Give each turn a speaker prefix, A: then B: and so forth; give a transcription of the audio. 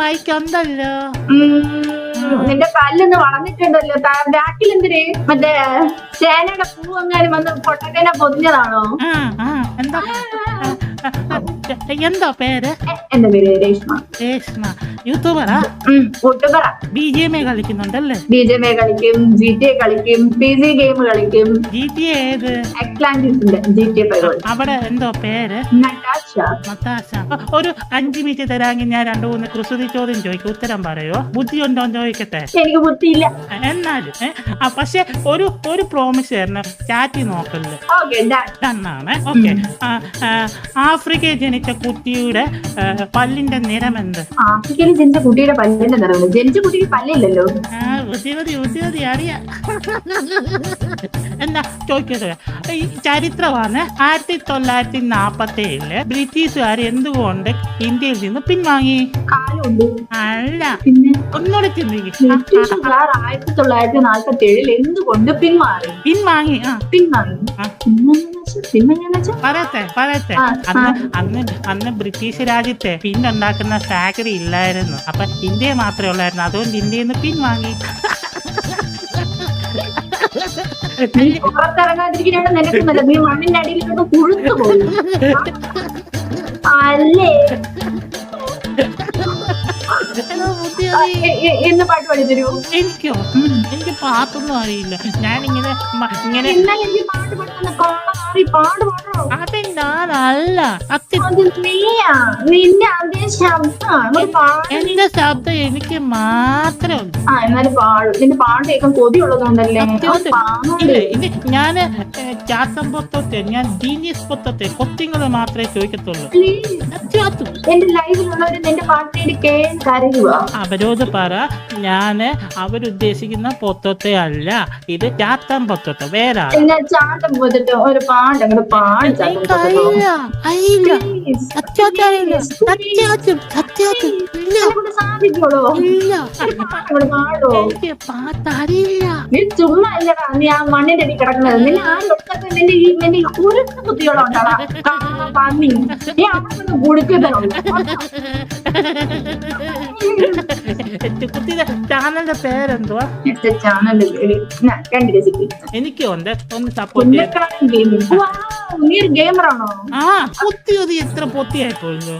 A: Mic ഉണ്ടല്ലോ.
B: നിന്റെ പല്ലൊന്ന് വളർന്നിട്ടുണ്ടല്ലോ ബാക്കിൽ എന്തിന് മറ്റേ ചേനയുടെ പൂ എങ്ങാനും വന്ന് പൊട്ടക്കേനെ പൊതിഞ്ഞതാണോ?
A: എന്താ പേര്?
B: എന്റെ പേര് രേഷ്മ.
A: രേഷ്മ യൂട്യൂബറാ?
B: ഉം കൂട്ടുപറ
A: ബി ജി എം എ കളിക്കുന്നുണ്ടല്ലേ?
B: ബി ജെ എ കളിക്കും ജി ടി എ കളിക്കും പി സി ഗെയിം കളിക്കും.
A: ജി ടി ഏത്?
B: അറ്റ്ലാന്റിസിന്റെ ജി ടി എ
A: അവിടെ എന്തോ പേര്? നത്താശ ഒരു അഞ്ച് മിനിറ്റ് തരാമെങ്കിൽ ഞാൻ രണ്ടു മൂന്ന് കുസൃതി ചോദ്യം ചോദിക്കും. ഉത്തരം പറയോ? ബുദ്ധി ഉണ്ടോ എന്ന് ചോദിക്കട്ടെ.
B: എനിക്ക് ബുദ്ധിയില്ല.
A: എന്നാലും ഏ, ആ, പക്ഷെ ഒരു ഒരു പ്രോമിസ് തരണം. ചാറ്റി നോക്കല്ലേ?
B: ഓക്കെ
A: ആഫ്രിക്കയിൽ ജനിച്ച കുട്ടിയുടെ പല്ലിന്റെ നിറമെന്ത്
B: ആഫ്രിക്കയിൽ ജനിച്ച കുട്ടിയുടെ പല്ലിന്റെ നിറവില്ല ജനിച്ച കുട്ടിക്ക് പല്ലില്ലല്ലോ.
A: ആ ബുദ്ധിമതി ബുദ്ധിമതി അറിയാം എന്നാ ചോദിക്കട്ടെ. ഈ ചരിത്രമാണ് ആയിരത്തി തൊള്ളായിരത്തി നാപ്പത്തി ഏഴിൽ ബ്രിട്ടീഷുകാർ എന്തുകൊണ്ട് ഇന്ത്യയിൽ നിന്ന് പിൻവാങ്ങി?
B: കാലുണ്ട്
A: അല്ല.
B: പിന്നെ
A: ഒന്നുകൂടെ
B: ആയിരത്തി തൊള്ളായിരത്തി നാൽപ്പത്തി ഏഴിൽ എന്തുകൊണ്ട് പിന്മാറി
A: പിൻവാങ്ങി ആ.
B: പിന്മാറി
A: പറയട്ടെ പറയട്ടെ. അന്ന് അന്ന് അന്ന് ബ്രിട്ടീഷ് രാജ്യത്തെ പിന്നുണ്ടാക്കുന്ന ഫാക്ടറി ഇല്ലായിരുന്നു. അപ്പൊ ഇന്ത്യ മാത്രമേ ഉള്ളായിരുന്നു. അതുകൊണ്ട് ഇന്ത്യയിൽ നിന്ന് പിൻവാങ്ങി.
B: നീ നിനക്ക് നീ മണ്ണിന്റെ അല്ലേ? എന്ന് പാട്ട് പാടി
A: എനിക്കോ? എനിക്ക് പാട്ടൊന്നും അറിയില്ല. ഞാനിങ്ങനെ ഇങ്ങനെ അത് ഞാനല്ല
B: നിന്റെ
A: എന്റെ ശബ്ദം എനിക്ക് മാത്രമേ ഉള്ളൂ.
B: എന്നാലും പാടും നിന്റെ പാട്ട് കേൾക്കാൻ കൊതിയുള്ളതുകൊണ്ടല്ലേ
A: ഞാൻ ചാത്തം പൊത്തത്തെ ഞാൻ ജീനിയസ് പൊത്തത്തെ കൊത്തിങ്ങളെ മാത്രമേ ചോദിക്കത്തുള്ളൂ.
B: എന്റെ ലൈവിലുള്ളവര് നിന്റെ കേൾക്കാൻ കരയുക.
A: അവരോട് പറ ഞാൻ അവരുദ്ദേശിക്കുന്ന പൊത്തത്തെ അല്ല ഇത് ചാത്തം പൊത്തത്തെ വേറെ
B: ചാത്തം പോയിട്ട് ഒരു പാട്ട് അങ്ങോട്ട് പാടി പാടോ
A: എനിക്ക് പാട്ടറിയില്ല.
B: നീ ചുമ്മാ ഇല്ലടാ നീ ആ മണ്ണിന്റെ അടി കിടക്കുന്നത്. നിന്നെ ആ ലൊക്കത്തെ നിന്റെ ഈ നിന്റെ ഈ കുരുക്ക് കുത്തിയോളം ഉണ്ടാടാ പന്നി നീ. അവിടെ
A: കുട്ടിയുടെ ചാനലിന്റെ പേരെന്തുവാ?
B: ചാനൽ
A: എനിക്കും? ഉണ്ട് ഒന്ന് സപ്പോർട്ട്
B: നീ ഒരു ഗെയിമറാണോ?
A: ആ പൊത്തി ഒതി എത്ര പൊത്തിയായി പോയല്ലോ